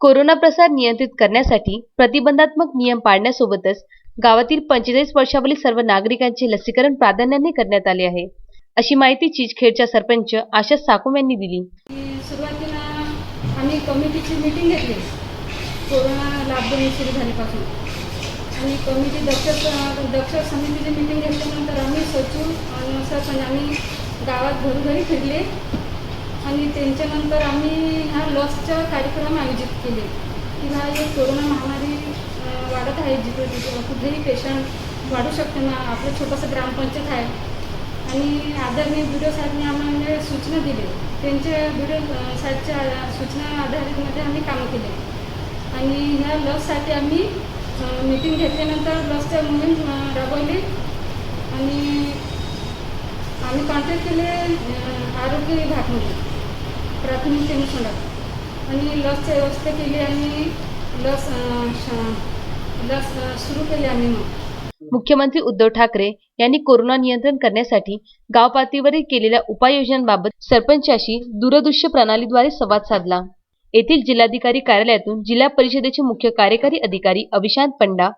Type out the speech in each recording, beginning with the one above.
Corona प्रसार नियंत्रित करण्यासाठी प्रतिबंधात्मक नियम पाळण्यासोबतच गावातील पंचेचाळीस वर्षावरील सर्व नागरिकांचे लसीकरण प्राधान्याने करण्यात आले आहे. अशी माहिती चिचखेडच्या सरपंच आशा साकुम यांनी दिली. सुरुवातीला आम्ही कमिटीची मीटिंग घेतली. कोरोना लॉकडाऊन सुरू झाल्यापासून. आणि कमिटी दक्ष दक्ष समितीची मीटिंग घेतल्यानंतर आम्ही सचिव आणि आम्ही गावात घरोघरी फिरले. आणि त्यांच्यानंतर आम्ही ह्या लसचा कार्यक्रम आयोजित केले. की हा एक कोरोना महामारी वाढत आहे जिथे तिथे कुठेही पेशंट वाढू शकते ना आपलं छोटंसं ग्रामपंचायत आहे. आणि आदरणीय बी साहेबने आम्हाला सूचना दिली. त्यांच्या बी साहेबच्या सूचना आधारितमध्ये आम्ही कामं केले. आणि ह्या लससाठी आम्ही मीटिंग घेतल्यानंतर लसच्या मोहीम राबवली. आणि आम्ही कॉन्टॅक्ट केले आरोग्य विभागमध्ये. प्राथमिक आणि लसची व्यवस्था केली आणि लस लस सुरू केली आम्ही मग. मुख्यमंत्री उद्धव ठाकरे यांनी कोरोना नियंत्रण करण्यासाठी गाव पातळीवरील केलेल्या उपाययोजनांबाबत सरपंचाशी दूरदृश्य प्रणालीद्वारे संवाद साधला. येथील जिल्हाधिकारी कार्यालयातून जिल्हा परिषदेचे मुख्य कार्यकारी अधिकारी अभिशांत पंडा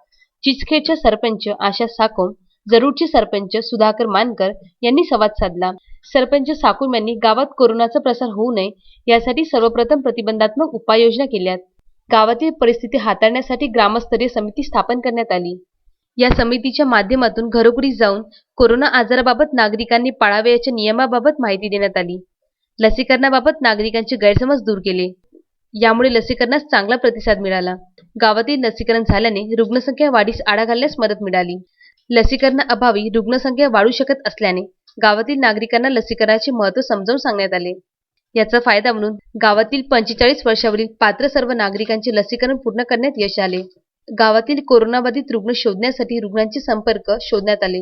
चिचखेडच्या सरपंच आशा साकोम जरूरचे सरपंच सुधाकर मानकर यांनी संवाद साधला. सरपंच साकुम यांनी गावात कोरोनाचा प्रसार होऊ नये यासाठी सर्वप्रथम प्रतिबंधात्मक उपाययोजना केल्यात. गावातील परिस्थिती हाताळण्यासाठी ग्रामस्तरीय समिती स्थापन करण्यात आली. या समितीच्या माध्यमातून घरोघरी जाऊन कोरोना आजाराबाबत नागरिकांनी पाळावयाच्या नियमाबाबत माहिती देण्यात आली. लसीकरणाबाबत नागरिकांचे गैरसमज दूर केले. यामुळे लसीकरणास चांगला प्रतिसाद मिळाला. गावातील लसीकरण झाल्याने रुग्णसंख्या वाढीस आळा घालण्यास मदत मिळाली. लसीकरणाअभावी रुग्णसंख्या वाढू शकत असल्याने गावातील नागरिकांना लसीकरणाचे महत्त्व समजावून सांगण्यात आले. याचा फायदा म्हणून गावातील पंचेचाळीस वर्षावरील पात्र सर्व नागरिकांचे लसीकरण पूर्ण करण्यात यश आले. गावातील कोरोनाबाधित रुग्ण शोधण्यासाठी रुग्णांचे संपर्क शोधण्यात आले.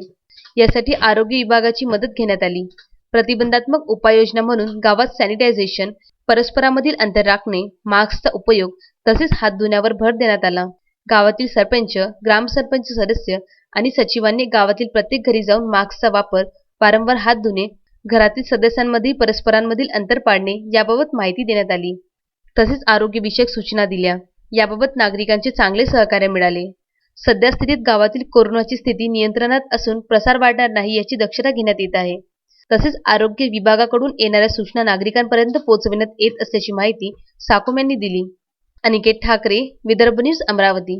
यासाठी आरोग्य विभागाची मदत घेण्यात आली. प्रतिबंधात्मक उपाययोजना म्हणून गावात सॅनिटायझेशन परस्परामधील अंतर राखणे मास्कचा उपयोग तसेच हात धुण्यावर भर देण्यात आला. गावातील सरपंच ग्रामसरपंच सदस्य आणि सचिवांनी गावातील प्रत्येक घरी जाऊन मास्कचा वापर वारंवार हात धुणे घरातील सदस्यांमध्ये परस्परांमधील अंतर पाळणे याबाबत माहिती देण्यात आली. तसेच आरोग्यविषयक सूचना दिल्या. याबाबत नागरिकांचे चांगले सहकार्य मिळाले. सध्या स्थितीत गावातील कोरोनाची स्थिती नियंत्रणात असून प्रसार वाढणार नाही याची दक्षता घेण्यात येत आहे. तसेच आरोग्य विभागाकडून येणाऱ्या सूचना नागरिकांपर्यंत पोहोचविण्यात येत असल्याची माहिती साकोम यांनी दिली. अनिकेत ठाकरे विदर्भ न्यूज अमरावती.